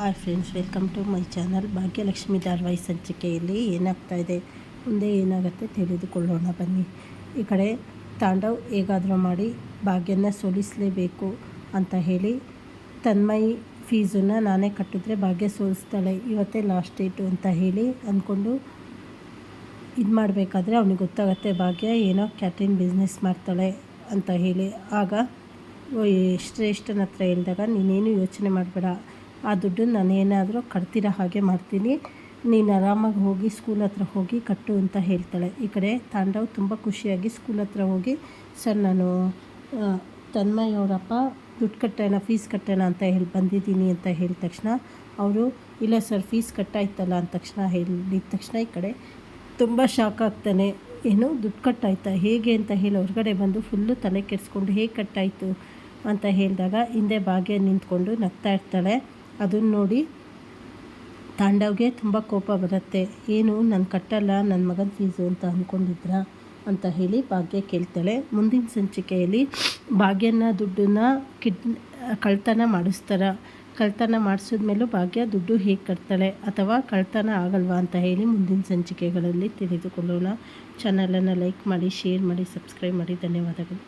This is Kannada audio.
Hi friends welcome to my channel Bhagyalakshmi ಧಾರವಾಹಿ ಸಂಚಿಕೆಯಲ್ಲಿ ಏನಾಗ್ತಾ ಇದೆ? ಮುಂದೆ ಏನಾಗುತ್ತೆ ತಿಳಿದುಕೊಳ್ಳೋಣ, ಬನ್ನಿ. ಈ ಕಡೆ ತಾಂಡವ್ ಹೇಗಾದರೂ ಮಾಡಿ ಭಾಗ್ಯನ ಸೋಲಿಸಲೇಬೇಕು ಅಂತ ಹೇಳಿ ತನ್ಮಯಿ ಫೀಸನ್ನು ನಾನೇ ಕಟ್ಟಿದ್ರೆ ಭಾಗ್ಯ ಸೋಲಿಸ್ತಾಳೆ, ಇವತ್ತೇ ಲಾಸ್ಟ್ ಡೇಟು ಅಂತ ಹೇಳಿ ಅಂದ್ಕೊಂಡು ಇದು ಮಾಡಬೇಕಾದ್ರೆ ಅವನಿಗೆ ಗೊತ್ತಾಗುತ್ತೆ ಭಾಗ್ಯ ಏನೋ ಕ್ಯಾಟ್ರಿನ್ ಬಿಸ್ನೆಸ್ ಮಾಡ್ತಾಳೆ ಅಂತ ಹೇಳಿ. ಆಗ ಶ್ರೇಷ್ಠನ ಹತ್ರ ಹೇಳಿದಾಗ ನೀನೇನು ಯೋಚನೆ ಮಾಡಬೇಡ ಆ ದುಡ್ಡು ನಾನು ಏನಾದರೂ ಕಟ್ತಿರೋ ಹಾಗೆ ಮಾಡ್ತೀನಿ. ನೀನು ಆರಾಮಾಗಿ ಹೋಗಿ ಸ್ಕೂಲ್ ಹತ್ರ ಹೋಗಿ ಕಟ್ಟು ಅಂತ ಹೇಳ್ತಾಳೆ. ಈ ಕಡೆ ತಾಂಡವ್ ತುಂಬ ಖುಷಿಯಾಗಿ ಸ್ಕೂಲ್ ಹತ್ರ ಹೋಗಿ, ಸರ್, ನಾನು ತನ್ಮಯ್ ಅವರಪ್ಪ ದುಡ್ಡು ಕಟ್ಟೋಣ ಫೀಸ್ ಕಟ್ಟೋಣ ಅಂತ ಹೇಳಿ ಬಂದಿದ್ದೀನಿ ಅಂತ ಹೇಳಿದ ತಕ್ಷಣ ಅವರು, ಇಲ್ಲ ಸರ್ ಫೀಸ್ ಕಟ್ಟಾಯ್ತಲ್ಲ ಅಂದ ತಕ್ಷಣ ಹೇಳಿದ ತಕ್ಷಣ ಈ ಕಡೆ ತುಂಬ ಶಾಕ್ ಆಗ್ತಾನೆ. ಏನು, ದುಡ್ಡು ಕಟ್ಟಾಯ್ತಾ? ಹೇಗೆ? ಅಂತ ಹೇಳಿ ಹೊರಗಡೆ ಬಂದು ಫುಲ್ಲು ತಲೆ ಕೆಡಿಸ್ಕೊಂಡು, ಹೇಗೆ ಕಟ್ಟಾಯಿತು? ಅಂತ ಹೇಳಿದಾಗ ಹಿಂದೆ ಭಾಗ್ಯ ನಿಂತ್ಕೊಂಡು ನಗ್ತಾ ಇರ್ತಾಳೆ. ಅದನ್ನು ನೋಡಿ ತಾಂಡವ್ಗೆ ತುಂಬ ಕೋಪ ಬರುತ್ತೆ. ಏನು, ನಾನು ಕಟ್ಟಲ್ಲ ನನ್ನ ಮಗನ ಫೀಸು ಅಂತ ಅಂದ್ಕೊಂಡಿದ್ರ ಅಂತ ಹೇಳಿ ಭಾಗ್ಯ ಕೇಳ್ತಾಳೆ. ಮುಂದಿನ ಸಂಚಿಕೆಯಲ್ಲಿ ಭಾಗ್ಯನ ದುಡ್ಡನ್ನ ಕಿಡ್, ಕಳ್ತನ ಮಾಡಿಸ್ತಾರ. ಕಳ್ತನ ಮಾಡಿಸಿದ್ಮೇಲೂ ಭಾಗ್ಯ ದುಡ್ಡು ಹೇಗೆ ಕಟ್ತಾಳೆ ಅಥವಾ ಕಳ್ತನ ಆಗಲ್ವಾ ಅಂತ ಹೇಳಿ ಮುಂದಿನ ಸಂಚಿಕೆಗಳಲ್ಲಿ ತಿಳಿದುಕೊಳ್ಳೋಣ. ಚಾನಲನ್ನು ಲೈಕ್ ಮಾಡಿ, ಶೇರ್ ಮಾಡಿ, ಸಬ್ಸ್ಕ್ರೈಬ್ ಮಾಡಿ. ಧನ್ಯವಾದಗಳು.